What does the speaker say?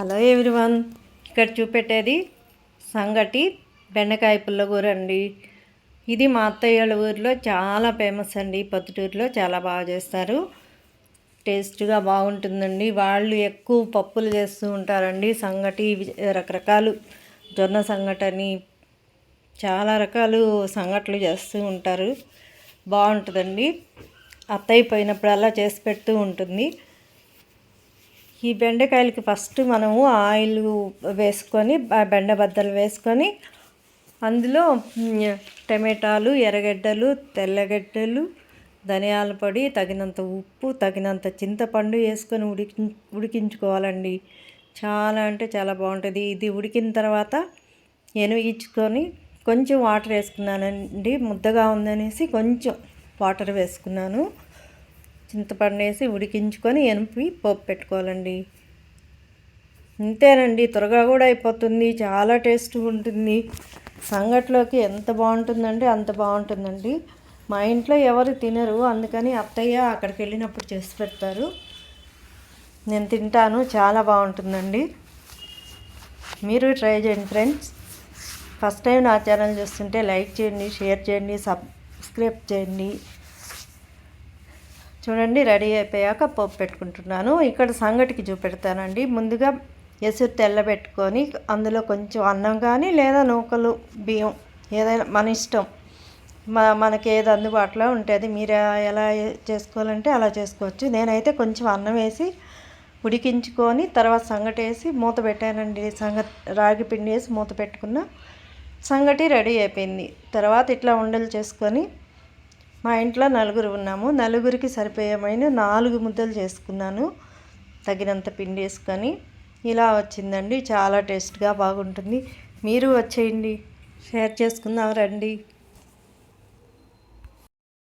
Hello everyone. ఇక్కడ చూపెట్టేది సంగటి బెండకాయ పుల్లగూర అండి. ఇది మా అత్తయ్యల ఊరిలో చాలా ఫేమస్ అండి. పొద్దుటూరులో చాలా బాగా చేస్తారు. టేస్ట్గా బాగుంటుందండి. వాళ్ళు ఎక్కువ పప్పులు చేస్తూ ఉంటారండి. సంగటి రకరకాలు. జొన్న సంగటని చాలా రకాలు సంగట్లు చేస్తూ ఉంటారు. బాగుంటుందండి. అత్తయ్య పోయినప్పుడల్లా చేసి పెడుతూ ఉంటుంది. ఈ బెండకాయలకి ఫస్ట్ మనము ఆయిల్ వేసుకొని బెండ బద్దలు వేసుకొని అందులో టమాటాలు ఎర్రగడ్డలు తెల్లగడ్డలు ధనియాల పొడి తగినంత ఉప్పు తగినంత చింతపండు వేసుకొని ఉడికి ఉడికించుకోవాలండి. చాలా అంటే చాలా బాగుంటుంది. ఇది ఉడికిన తర్వాత ఎనుగించుకొని కొంచెం వాటర్ వేసుకున్నానండి. ముద్దగా ఉందనేసి కొంచెం వాటర్ వేసుకున్నాను. చింతపండు వేసి ఉడికించుకొని ఎనిపి పోపు పెట్టుకోవాలండి. ఇంతేనండి త్వరగా కూడా అయిపోతుంది చాలా టేస్ట్గా ఉంటుంది. సంగట్లోకి ఎంత బాగుంటుందంటే అంత బాగుంటుందండి. మా ఇంట్లో ఎవరు తినరు అందుకని అత్తయ్య అక్కడికి వెళ్ళినప్పుడు చేసి పెడతారు. నేను తింటాను చాలా బాగుంటుందండి. మీరు ట్రై చేయండి ఫ్రెండ్స్. ఫస్ట్ టైం నా ఛానల్ చూస్తుంటే లైక్ చేయండి షేర్ చేయండి సబ్స్క్రైబ్ చేయండి. చూడండి రెడీ అయిపోయాక పోపు పెట్టుకుంటున్నాను. ఇక్కడ సంగటికి చూపెడతానండి. ముందుగా ఎసురు తెల్లబెట్టుకొని అందులో కొంచెం అన్నం కానీ లేదా నూకలు బియ్యం ఏదైనా మన ఇష్టం. మా మనకి ఏది అందుబాటులో ఉంటుంది మీరు ఎలా చేసుకోవాలంటే అలా చేసుకోవచ్చు. నేనైతే కొంచెం అన్నం వేసి ఉడికించుకొని తర్వాత సంగటి వేసి మూత పెట్టానండి. సంగ రాగి పిండి వేసి మూత పెట్టుకున్న సంగటి రెడీ అయిపోయింది. తర్వాత ఇట్లా ఉండలు చేసుకొని మా ఇంట్లో నలుగురు ఉన్నాము. నలుగురికి సరిపోయేమైన నాలుగు ముద్దలు చేసుకున్నాను. తగినంత పిండి వేసుకొని ఇలా వచ్చిందండి. చాలా టేస్ట్గా బాగుంటుంది. మీరు వచ్చేయండి. షేర్ చేసుకుందాం రండి.